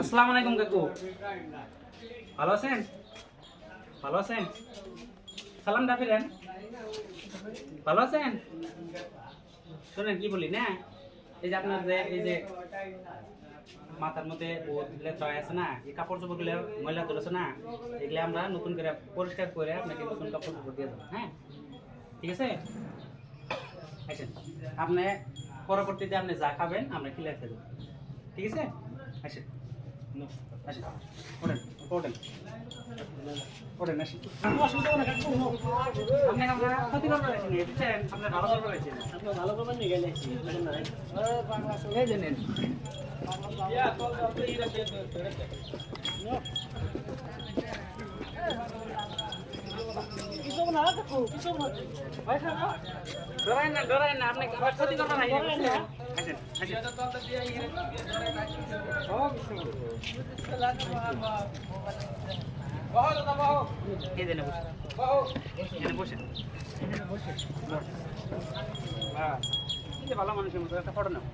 আসসালামু আলাইকুম কাকু। ভালো আছেন? ভালো আছেন? সালাম ডাকিলেন ভালো আছেন? শোনেন, কি বলি, না? এই যে আপনার যে, এই যে মাথার মধ্যে লেতায় আছে না, এই কাপড় চোপড়গুলো ময়লা তুলেছে না, এগুলো আমরা নতুন করে পরিষ্কার করে আপনাকে নতুন কাপড় চোপড় দিয়ে দেবো হ্যাঁ? ঠিক আছে? আসেন আপনি পরবর্তীতে আপনি যা খাবেন আমরা করে দেবো ঠিক আছে? আসেন। আসেন। ওঠেন ওঠেন। ওঠেন আসেন। আপনি ক্ষতি ভালো করবেন গেলে এই যে নেন। ভালো মানুষের মতো একটা ফটো নাও